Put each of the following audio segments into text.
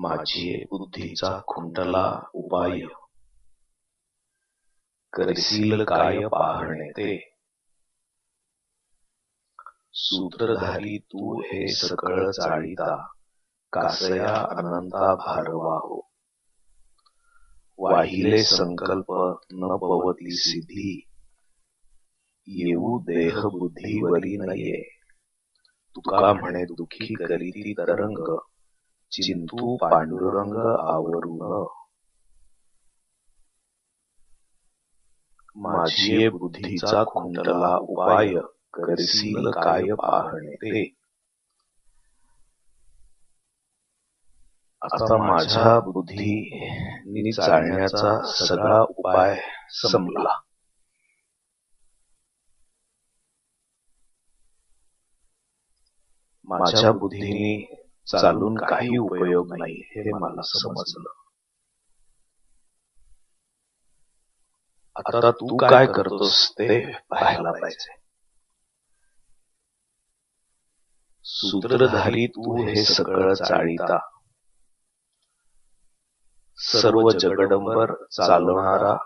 माझी बुद्धीचा खुंटला उपाय. करशील काय पाहणे ते? सूत्रधारी तू हे सकळ चाळीता. कासया अनंता भारवाहो वाहिले संकल्प न पवती सिद्धी. येऊ देह बुद्धीवरी नये. तुका म्हणे दुखी करीती तरंग. चिंतू पांडुरंग आवरून माझी बुद्धीचा खुंटला उपाय करशील काय पाहणे? ते आता माझ्या बुद्धी चालण्याचा सगळा उपाय संपला. माझ्या बुद्धीने चालून काही उपयोग नाही हे मला समजलं. आता तू काय करतोस ते पाहायला पाहिजे. सूत्रधारी तू हे सगळं चाळीता. सर्व जगडंबर चालवणारा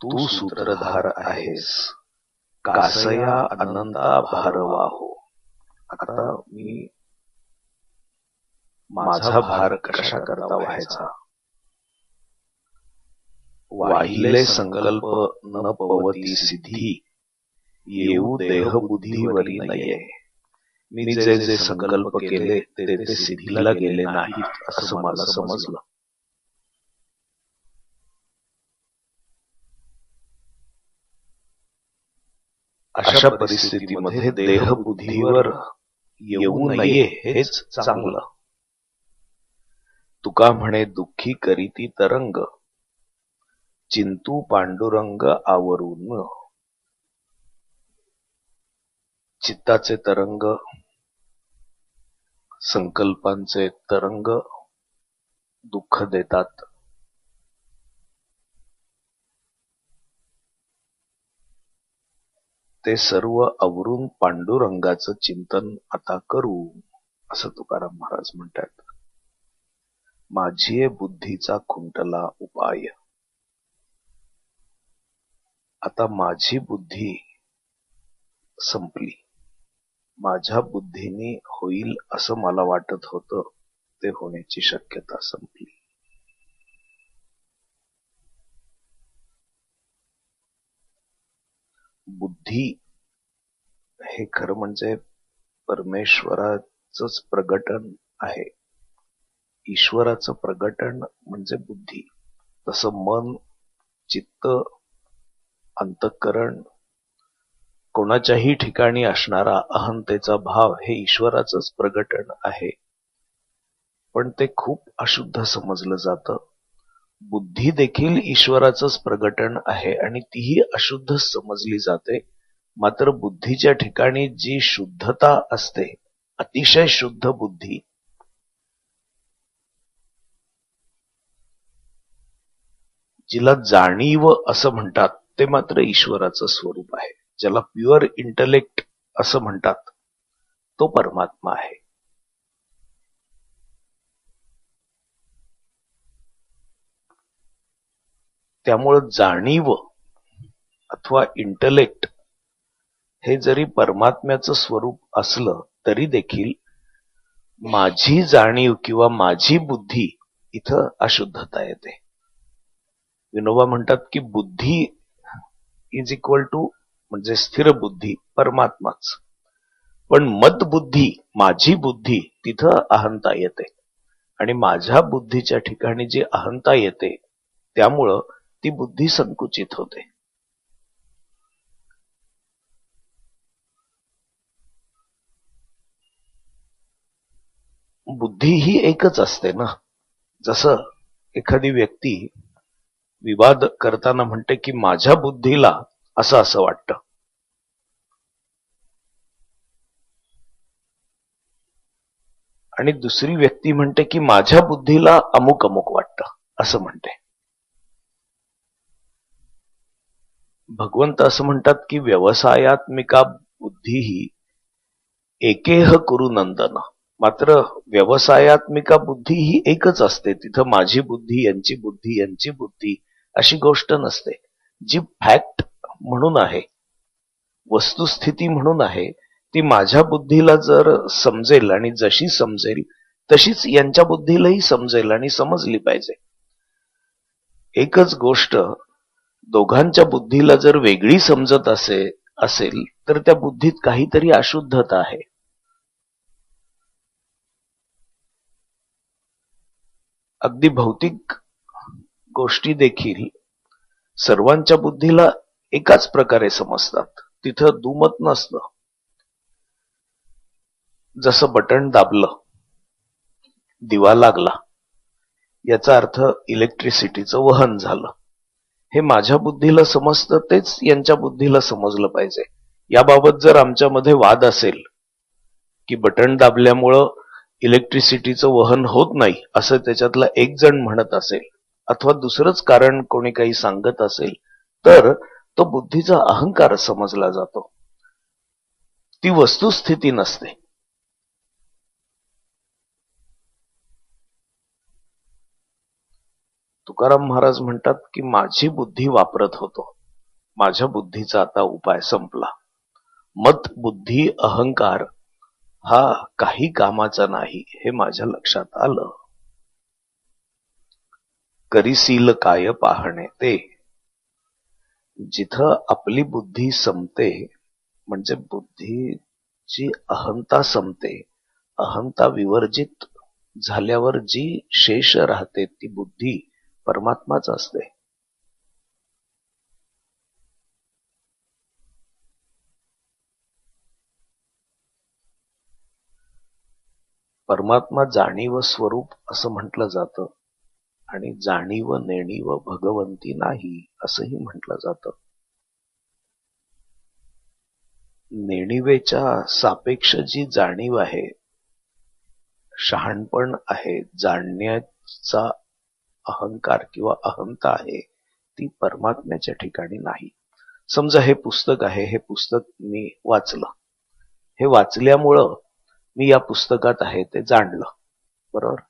तू सूत्रधार आहेस. कासया अनंता भारवाहो. आता मी माझा भार कशा करता व्हायचा? वाहिले संकल्प न पवती सिद्धी. येऊ देह बुद्धीवरी नये मी जे जे संकल्प केले ते ते सिद्धीला गेले नाहीत असं मला समजलं. अशा परिस्थितीमध्ये देह बुद्धीवर येऊ नये हेच चांगलं. तुका म्हणे दुःखी करीती तरंग चिंतू पांडुरंग आवरून. चित्ताचे तरंग संकल्पांचे तरंग दुःख देतात. ते सर्व आवरून पांडुरंगाचं चिंतन आता करू असं तुकाराम महाराज म्हणतात. माझी बुद्धीचा खुंटला उपाय. आता माझी बुद्धी संपली. माझ्या बुद्धीने होईल असं मला वाटत होतं ते होण्याची शक्यता संपली. बुद्धी हे खरं म्हणजे परमेश्वराच प्रगटन आहे. ईश्वराचं प्रगटन म्हणजे बुद्धी. तसं मन चित्त अंतःकरण कोणाच्याही ठिकाणी असणारा अहंतेचा भाव हे ईश्वराचंच प्रगटन आहे. पण ते खूप अशुद्ध समजलं जातं. बुद्धी देखील ईश्वराचंच प्रगटन आहे आणि तीही अशुद्ध समजली जाते. मात्र बुद्धीच्या ठिकाणी जी शुद्धता असते अतिशय शुद्ध बुद्धी. जिला जाणीव असं म्हणतात ते मात्र ईश्वराचं स्वरूप आहे. ज्याला प्युअर इंटलेक्ट असं म्हणतात तो परमात्मा आहे. त्यामुळं जाणीव अथवा इंटलेक्ट हे जरी परमात्म्याचं स्वरूप असलं तरी देखील माझी जाणीव किंवा माझी बुद्धी इथं अशुद्धता येते. विनोबा म्हणतात की बुद्धी इज इक्वल टू म्हणजे स्थिर बुद्धी परमात्माच. पण मतबुद्धी माझी बुद्धी तिथं अहंता येते. आणि माझ्या बुद्धीच्या ठिकाणी जी अहंता येते त्यामुळं ती बुद्धी संकुचित होते. बुद्धी ही एकच असते ना. जसं एखादी व्यक्ती विवाद करताना म्हणते की माझ्या बुद्धीला असं असं वाटतं. आणि दुसरी व्यक्ती म्हणते की माझ्या बुद्धीला अमुक अमुक वाटतं असं म्हणते. भगवंत असं म्हणतात की व्यवसायात्मिका बुद्धी ही एकेह कुरु नंदन. मात्र व्यवसायात्मिका बुद्धी ही एकच असते. तिथं माझी बुद्धी यांची बुद्धी यांची बुद्धी अशी गोष्ट नसते. जी फॅक्ट म्हणून आहे वस्तुस्थिती म्हणून आहे ती माझ्या बुद्धीला जर समजेल आणि जशी समजेल तशीच यांच्या बुद्धीलाही समजेल आणि समजली पाहिजे. एकच गोष्ट दोघांच्या बुद्धीला जर वेगळी समजत असे असेल तर त्या बुद्धीत काहीतरी अशुद्धता आहे. अगदी भौतिक गोष्टी देखील सर्वांच्या बुद्धीला एकाच प्रकारे समजतात. तिथं दुमत नसतं. जसं बटन दाबलं दिवा लागला याचा अर्थ इलेक्ट्रिसिटीचं वहन झालं. हे माझ्या बुद्धीला समजतं तेच यांच्या बुद्धीला समजलं पाहिजे. याबाबत जर आमच्यामध्ये वाद असेल की बटन दाबल्यामुळं इलेक्ट्रिसिटीचं वहन होत नाही असं त्याच्यातला एक जण म्हणत असेल अथवा दुसरंच कारण कोणी काही सांगत असेल तर तो बुद्धीचा अहंकार समजला जातो. ती वस्तुस्थिती नसते. तुकाराम महाराज म्हणतात की माझी बुद्धी वापरत होतो. माझ्या बुद्धीचा आता उपाय संपला. मत बुद्धी अहंकार हा काही कामाचा नाही हे माझ्या लक्षात आलं. करिसील काय पाहणे ते. जिथं आपली बुद्धी संपते म्हणजे बुद्धीची अहंता संपते अहंता विवर्जित झाल्यावर जी शेष राहते ती बुद्धी परमात्माच असते. परमात्मा जाणीव स्वरूप असं म्हटलं जातं आणि जाणीव नेणीव भगवंती नाही असंही म्हटलं जातं. नेणिवेच्या सापेक्ष जी जाणीव आहे शहाणपण आहे जाणण्याचा अहंकार किंवा अहंता आहे ती परमात्म्याच्या ठिकाणी नाही. समजा हे पुस्तक आहे हे पुस्तक मी वाचलं. हे वाचल्यामुळं मी या पुस्तकात आहे ते जाणलं. बरोबर?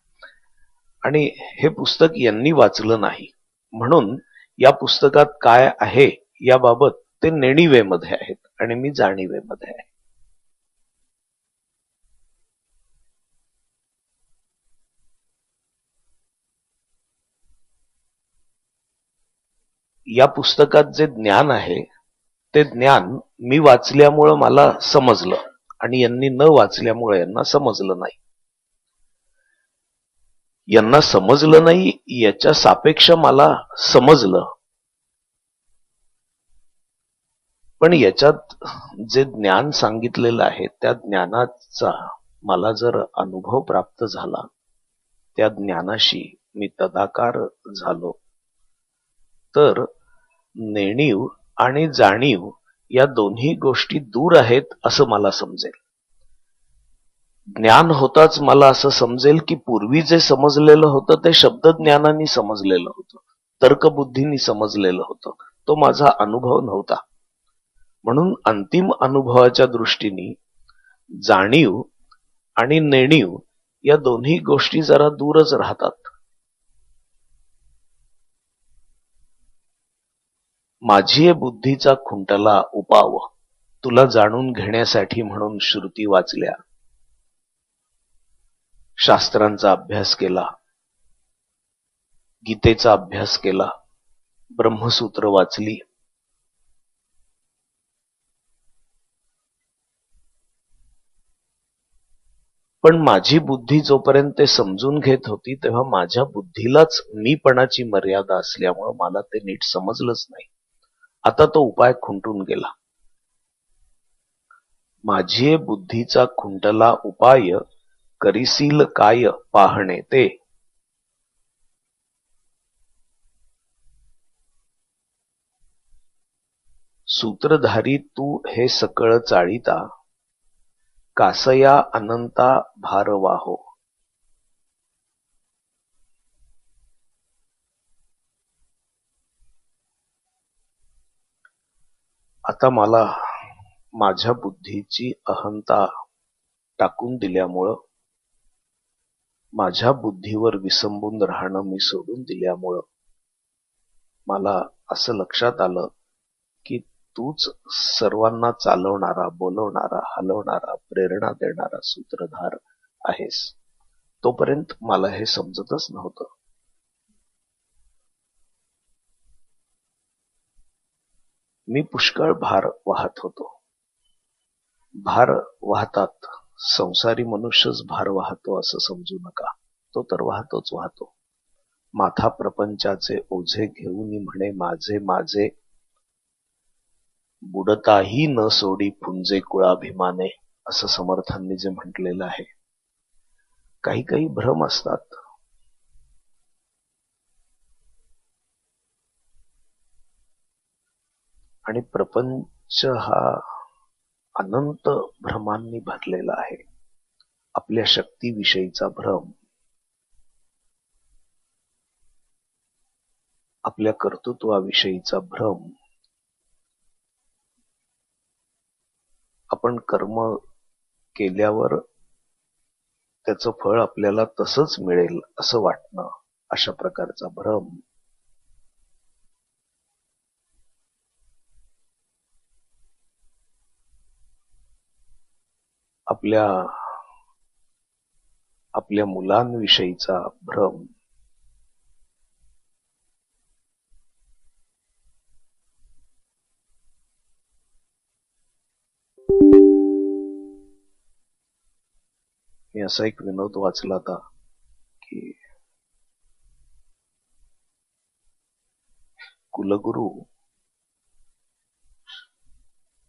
आणि हे पुस्तक यांनी वाचलं नाही. म्हणून या पुस्तकात काय आहे याबाबत ते नेणिवेमध्ये आहेत आणि मी जाणीवेमध्ये आहे. या पुस्तकात जे ज्ञान आहे ते ज्ञान मी वाचल्यामुळं मला समजलं आणि यांनी न वाचल्यामुळे यांना समजलं नाही. यांना समजलं नाही याच्या सापेक्ष मला समजलं. पण याच्यात जे ज्ञान सांगितलेलं आहे त्या ज्ञानाचा मला जर अनुभव प्राप्त झाला त्या ज्ञानाशी मी तदाकार झालो तर नेणीव आणि जाणीव या दोन्ही गोष्टी दूर आहेत असं मला समजेल. ज्ञान होताच मला असं समजेल की पूर्वी जे समजलेलं होतं ते शब्द ज्ञानाने समजलेलं होतं तर्कबुद्धीने समजलेलं होतं. तो माझा अनुभव नव्हता. म्हणून अंतिम अनुभवाच्या दृष्टीने जाणीव आणि नेणीव या दोन्ही गोष्टी जरा दूरच राहतात. माझी बुद्धीचा खुंटला उपाव तुला जाणून घेण्यासाठी म्हणून श्रुती वाचल्या. शास्त्रांचा अभ्यास केला. गीतेचा अभ्यास केला. ब्रह्मसूत्र वाचली. पण माझी बुद्धी जोपर्यंत ते समजून घेत होती तेव्हा माझ्या बुद्धीलाच मीपणाची मर्यादा असल्यामुळं मला ते नीट समजलंच नाही. आता तो उपाय खुंटून गेला. माझी बुद्धीचा खुंटला उपाय करीसील काय पाहणे ते. सूत्रधारी तू हे सकळ चाळीता कासया अनंता भारवाहो आता मला माझ्या बुद्धीची अहंता टाकून दिल्यामुळं माझ्या बुद्धीवर विसंबून राहणं मी सोडून दिल्यामुळं मला असं लक्षात आलं की तूच सर्वांना चालवणारा बोलवणारा हलवणारा प्रेरणा देणारा सूत्रधार आहेस. तोपर्यंत मला हे समजतच नव्हतं. मी पुष्कळ भार वाहत होतो. भार वाहतात. संसारी मनुष्यच भार वाहतो असं समजू नका. तो तर वाहतोच वाहतो. माथा प्रपंचाचे ओझे घेऊन म्हणे माझे माझे. बुडताही न सोडी फुंजे कुळाभिमाने असं समर्थांनी जे म्हटलेलं आहे. काही काही भ्रम असतात. आणि प्रपंच हा अनंत भ्रमांनी भरलेला आहे. आपल्या शक्तीविषयीचा भ्रम आपल्या कर्तृत्वाविषयीचा भ्रम आपण कर्म केल्यावर त्याचं फळ आपल्याला तसंच मिळेल असं वाटणं अशा प्रकारचा भ्रम. आपल्या आपल्या मुलांविषयीचा भ्रम. मी असा एक विनोद वाचला होता की कुलगुरू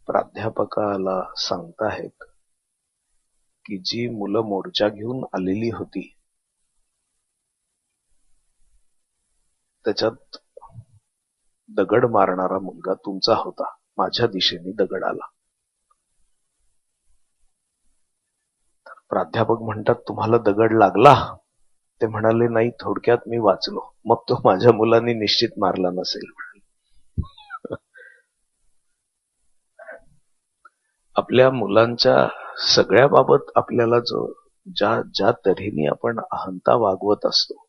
प्राध्यापकाला सांगताहेत की जी मुलं मोर्चा घेऊन आलेली होती. त्याच्यात दगड मारणारा मुलगा तुमचा होता. माझ्या दिशेने दगड आला. तर प्राध्यापक म्हणतात तुम्हाला दगड लागला? ते म्हणाले नाही थोडक्यात मी वाचलो. मग तो माझ्या मुलांनी निश्चित मारला नसेल. आपल्या मुलांच्या सगळ्या बाबत आपल्याला जो ज्या ज्या तऱ्हेने आपण अहंता वागवत असतो.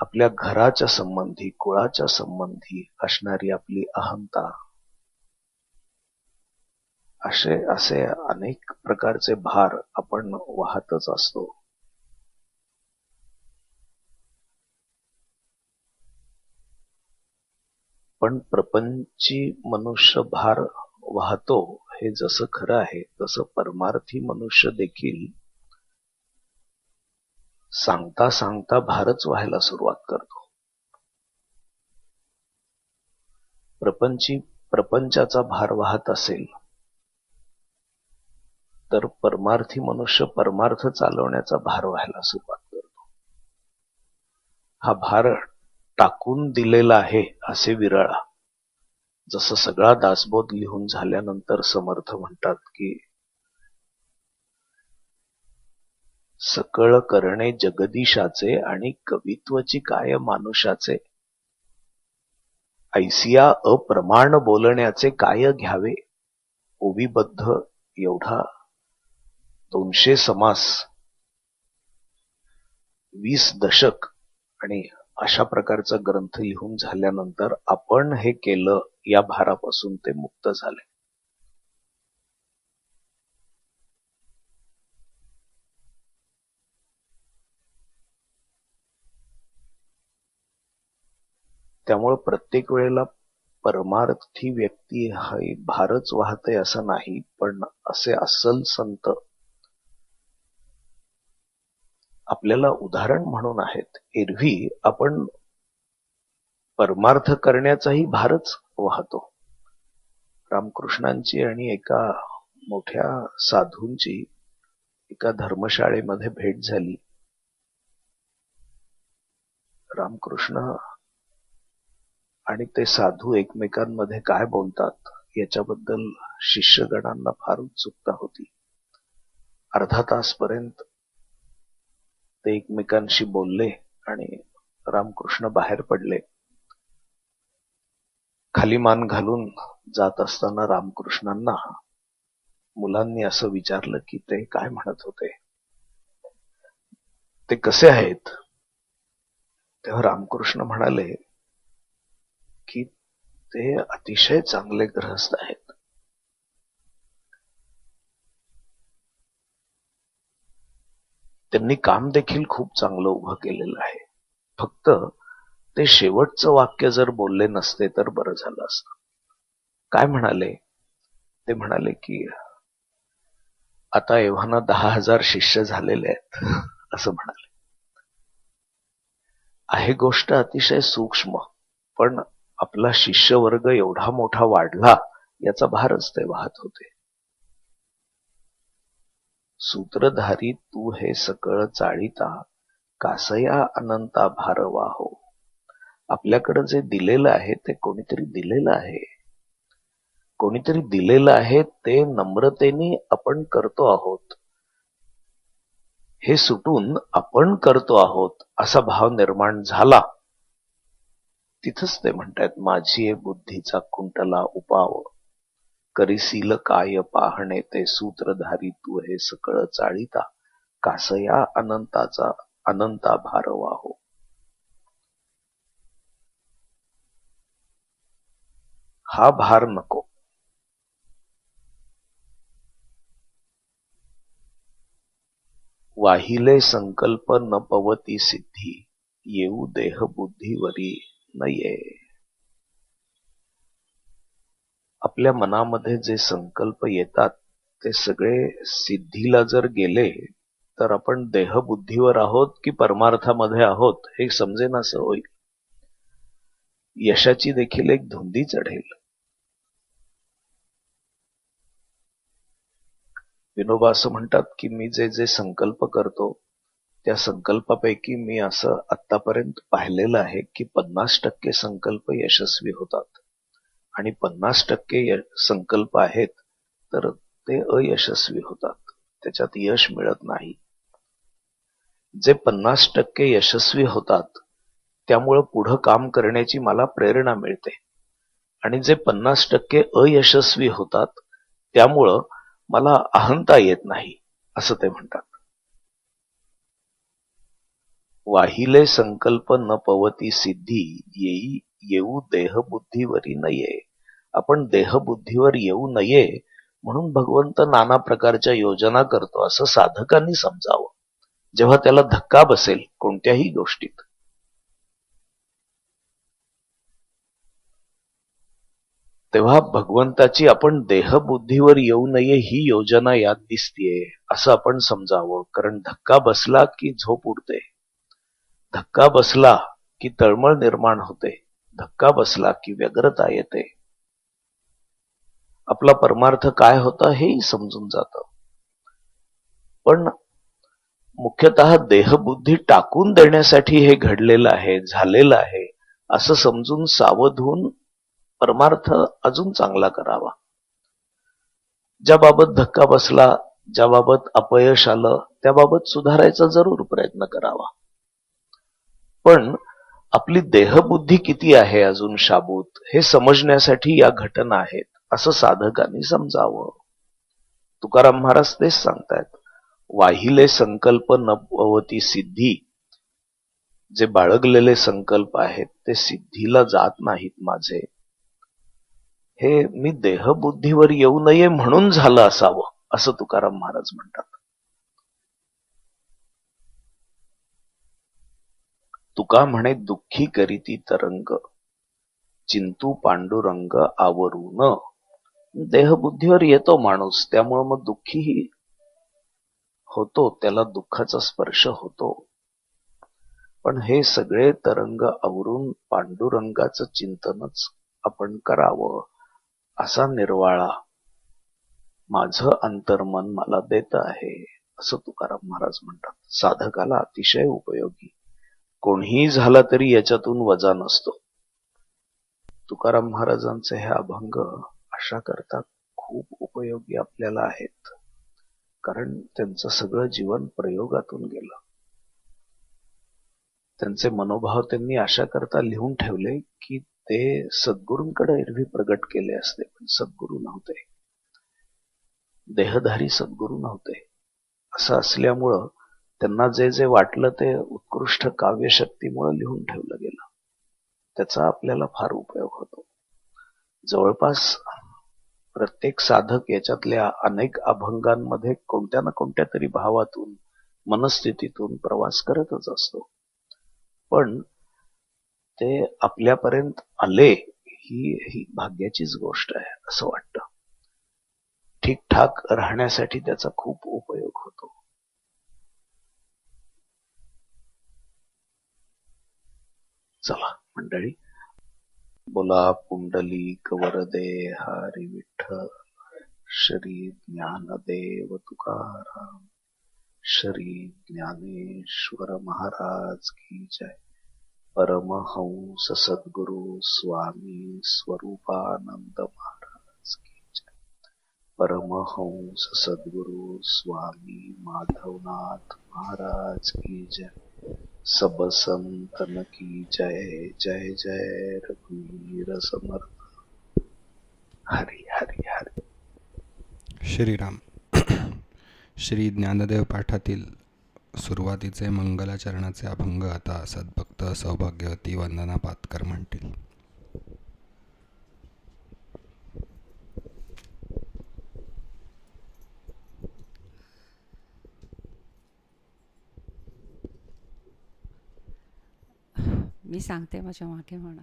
आपल्या घराच्या संबंधी कुळाच्या संबंधी असणारी आपली अहंता असे असे अनेक प्रकारचे भार आपण वाहतच असतो. पण प्रपंची मनुष्य भार वाहतो हे जसं खरं आहे तसं परमार्थी मनुष्य देखील सांगता सांगता भारच व्हायला सुरुवात करतो. प्रपंची प्रपंचाचा भार वाहत असेल तर परमार्थी मनुष्य परमार्थ चालवण्याचा भार व्हायला सुरुवात करतो. हा भार टाकून दिलेला आहे असे विरळा. जसं सगळा दासबोध लिहून झाल्यानंतर समर्थ म्हणतात की सकळ करणे जगदीशाचे आणि कवित्वची काय मानुषाचे? ऐसिया अप्रमाण बोलण्याचे काय घ्यावे? ओविबद्ध एवढा दोनशे समास वीस दशक आणि अशा प्रकारचा ग्रंथ लिहून झाल्यानंतर आपण हे केलं या भारापासून ते मुक्त झाले. त्यामुळे प्रत्येक वेळेला परमार्थी व्यक्ती हा भारच वाहते असं नाही पण असे अस्सल संत आपल्याला उदाहरण म्हणून आहेत. एरवी आपण परमार्थ करण्याचाही भारच वाहतो. रामकृष्णांची आणि एका मोठ्या साधूंची एका धर्मशाळेमध्ये भेट झाली. रामकृष्ण आणि ते साधू एकमेकांमध्ये काय बोलतात याच्याबद्दल शिष्यगणांना फार उत्सुकता होती. अर्धा तासपर्यंत ते एकमेकांशी बोलले आणि रामकृष्ण बाहेर पडले. खाली मान घालून जात असताना रामकृष्णांना मुलांनी असं विचारलं की ते काय म्हणत होते? ते कसे आहेत? तेव्हा रामकृष्ण म्हणाले की ते अतिशय चांगले ग्रहस्थ आहेत. त्यांनी काम देखील खूप चांगलं उभं केलेलं आहे. फक्त ते शेवटचं वाक्य जर बोलले नसते तर बरं झालं असतं. काय म्हणाले? ते म्हणाले की आता एव्हाना दहा हजार शिष्य झालेले आहेत. असं म्हणाले. आहे गोष्ट अतिशय सूक्ष्म पण आपला शिष्य वर्ग एवढा मोठा वाढला याचा भारच ते वाहत होते. सूत्रधारी तू हे सकळ चाळीता कासया अनंता भार वाहो आपल्याकडे जे दिलेलं आहे ते कोणीतरी दिलेलं आहे. कोणीतरी दिलेलं आहे ते नम्रतेने आपण करतो आहोत. हे सुटून आपण करतो आहोत असा भाव निर्माण झाला. तिथंच ते म्हणतात माझी बुद्धीचा कुंटला उपाव करिसील काय पाहणे ते सूत्रधारी तू हे सकळ चाळीता. कासया अनंताचा अनंता भार वाहो. हा भार नको. वाहिले संकल्प न पवती सिद्धी येऊ देह बुद्धीवरी न ये आपल्या मनामध्ये जे संकल्प येतात ते सगळे सिद्धीला जर गेले तर आपण देहबुद्धीवर आहोत की परमार्थामध्ये आहोत हे समजेन असं होईल. यशाची देखील एक धुंदी चढेल. विनोबा असं म्हणतात की मी जे जे संकल्प करतो त्या संकल्पापैकी मी असं आतापर्यंत पाहिलेलं आहे की पन्नास टक्के संकल्प यशस्वी होतात. आणि पन्नास टक्के संकल्प आहेत तर ते अयशस्वी होतात. त्याच्यात यश मिळत नाही. जे पन्नास टक्के यशस्वी होतात त्यामुळं पुढं काम करण्याची मला प्रेरणा मिळते. आणि जे पन्नास टक्के अयशस्वी होतात त्यामुळं मला अहंता येत नाही असं ते म्हणतात. वाहिले संकल्प न पवती सिद्धी येई येऊ देहबुद्धीवरी नये. आपण देहबुद्धीवर येऊ नये म्हणून भगवंत नाना प्रकारच्या योजना करतो असं साधकांनी समजावं. जेव्हा त्याला धक्का बसेल कोणत्याही गोष्टीत. तेव्हा भगवंताची आपण देहबुद्धीवर येऊ नये ही योजना यात दिसतीये असं आपण समजावं. कारण धक्का बसला की झोप उडते. धक्का बसला की तळमळ निर्माण होते. धक्का बसला की व्यग्रता येते. आपला परमार्थ काय होता हेही समजून जात. पण मुख्यतः देहबुद्धी टाकून देण्यासाठी हे घडलेलं आहे झालेलं आहे असं समजून सावध होऊन परमार्थ अजून चांगला करावा. ज्याबाबत धक्का बसला ज्याबाबत अपयश आलं त्याबाबत सुधारायचा जरूर प्रयत्न करावा. पण आपली देहबुद्धी किती आहे अजून शाबूत? हे समजण्यासाठी या घटना आहेत असं साधकांनी समजावं. तुकाराम महाराज तेच सांगतायत वाहिले संकल्प नवती सिद्धी. जे बाळगलेले संकल्प आहेत ते सिद्धीला जात नाहीत माझे. हे मी देहबुद्धीवर येऊ नये म्हणून झालं असावं असं तुकाराम महाराज म्हणतात. तुका म्हणे दुःखी करीती तरंग. चिंतू पांडुरंग आवरून. देहबुद्धीवर येतो माणूस त्यामुळं मग दुःखीही होतो त्याला दुःखाचा स्पर्श होतो. पण हे सगळे तरंग आवरून पांडुरंगाचं चिंतनच आपण करावं असा निर्वाळा माझं अंतर्मन मला देत आहे असं तुकाराम महाराज म्हणतात. साधकाला अतिशय उपयोगी. कोणीही झाला तरी याच्यातून वजा नसतो. तुकाराम महाराजांचे हे अभंग अशा करता खूप उपयोगी आपल्याला आहेत. कारण त्यांचं सगळं जीवन प्रयोगातून गेलं. त्यांचे मनोभाव त्यांनी अशा करता लिहून ठेवले की ते सद्गुरूंकडे एरवी प्रगट केले असते पण सद्गुरू नव्हते. देहधारी सद्गुरू नव्हते. असं असल्यामुळं त्यांना जे जे वाटलं ते उत्कृष्ट काव्यशक्तीमुळे लिहून ठेवलं गेलं. त्याचा आपल्याला फार उपयोग होतो. जवळपास प्रत्येक साधक याच्यातल्या अनेक अभंगांमध्ये कोणत्या ना कोणत्या तरी भावातून मनस्थितीतून प्रवास करतच असतो. पण ते आपल्यापर्यंत आले ही ही भाग्याचीच गोष्ट आहे असं वाटतं. ठीकठाक राहण्यासाठी त्याचा खूप उपयोग होतो. चला मंडळी. बोला पुंडली कवरदे हरी विठ्ठल श्री ज्ञानदेव तुकाराम श्री ज्ञानेश्वर महाराज की जय. परमहंस सद्गुरु स्वामी स्वरूपानंद महाराज की जय. परमहंस सद्गुरु स्वामी माधवनाथ महाराज की जय. सब संतन की जय जय जय रघुवीर समर्थ। हरी हरी हरी। श्रीराम। श्री ज्ञानदेव पाठातील सुरुवातीचे मंगलाचरणाचे अभंग आता सद्भक्त सौभाग्यवती वंदना पातकर म्हणतील. मी सांगते माझ्या मागे म्हणा.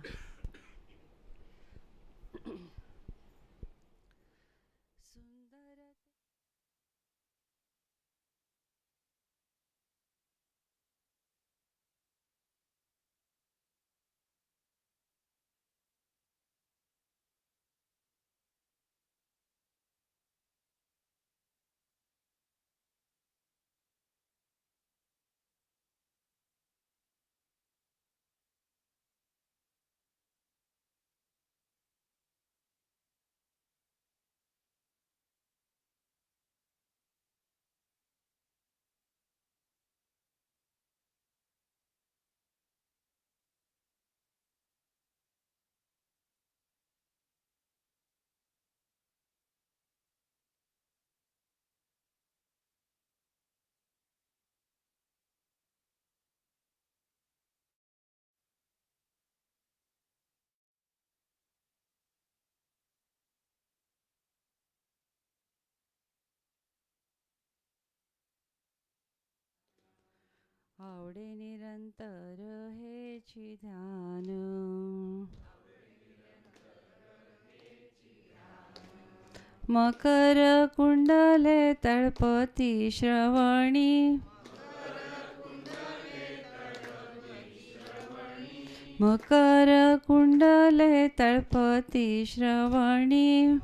आवडे निरंतर हेची ध्यान. मकर कुंडले तळपती श्रवणी. मकर कुंडले तळपती श्रवणी.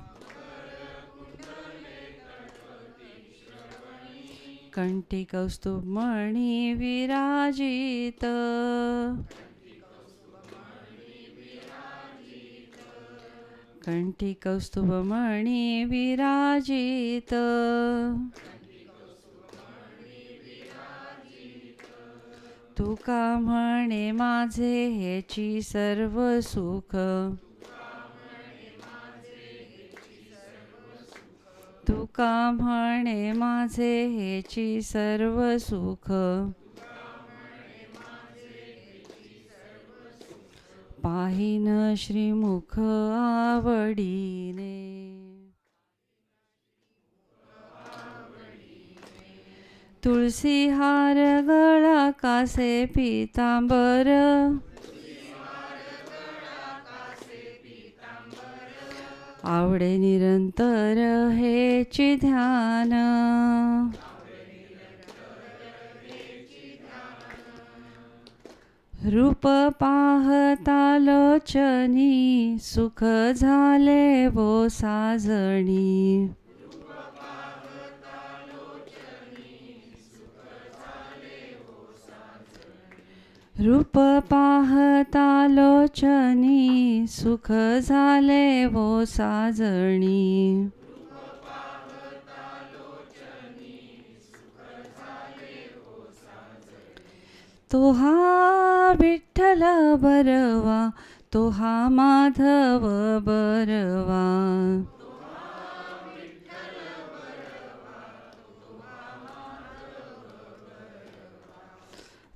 कंठी कौस्तुभमणी विराजित। कंठी कौस्तुभमणी विराजित। तुका म्हणे माझे ह्याची सर्व सुख? तुका म्हणे माझे हेची सर्व सुख. पाहिन श्रीमुख आवडीने. तुळसी हार गळा कासे पितांबर. आवडे निरंतर हेची ध्यान. रूप पाहता लोचनी सुख झाले वो साजणी. रूप पाहता लोचनी सुख झाले वो साजणी. तो हा विठ्ठल बरवा तो हा माधव बरवा.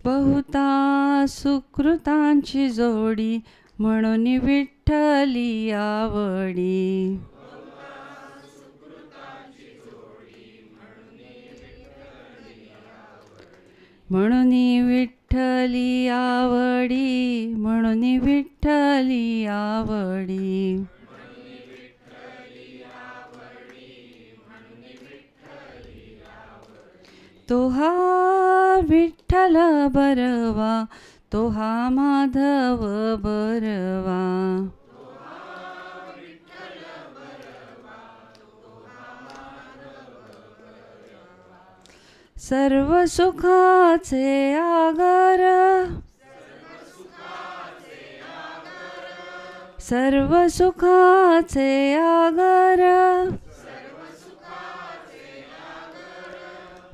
बहुता सुकृतांची जोडी म्हणून विठ्ठली आवडी. म्हणून विठ्ठली आवडी म्हणून विठ्ठली आवडी. तोहा विठ्ठल बरवा तो हा माधव बरवा. सर्व सुखाचे आगर सर्व सुखाचे आगर.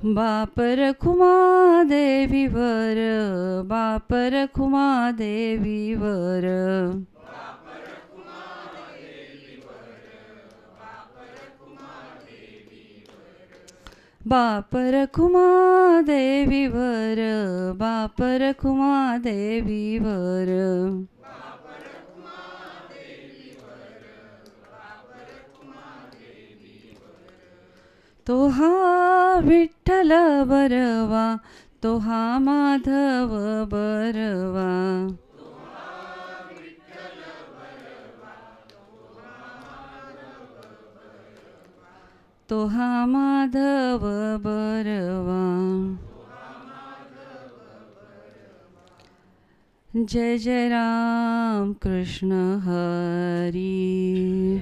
बापर खुमा देवीवर बापर खुमा देवीवर बापर खुमा देवीवर बापर खुमा देवीवर तो हा विठ्ठल बरवा तो हा माधव बरवा। तो हा माधव बरवा। जय जय राम कृष्ण हरी।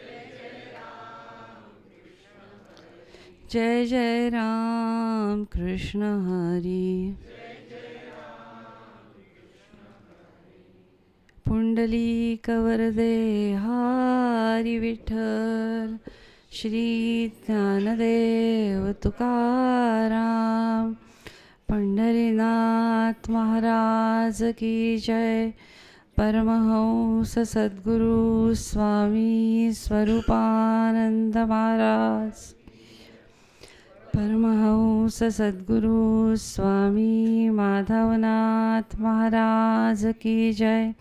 जय जय राम कृष्ण हरी। पुंडली कवरदे हारी विठ्ठल। श्री ज्ञानदेव तुकाराम। पंढरीनाथ महाराज की जय। परमहंस सद्गुरु स्वामी स्वरूपानंद महाराज। परमहंस सद्गुरु स्वामी माधवनाथ महाराज की जय।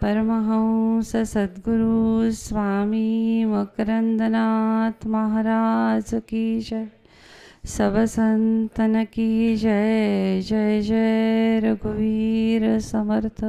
परमहंस सद्गुरु स्वामी मकरंदनाथ महाराज की जय। सब संतन की जय जय जय रघुवीर समर्थ।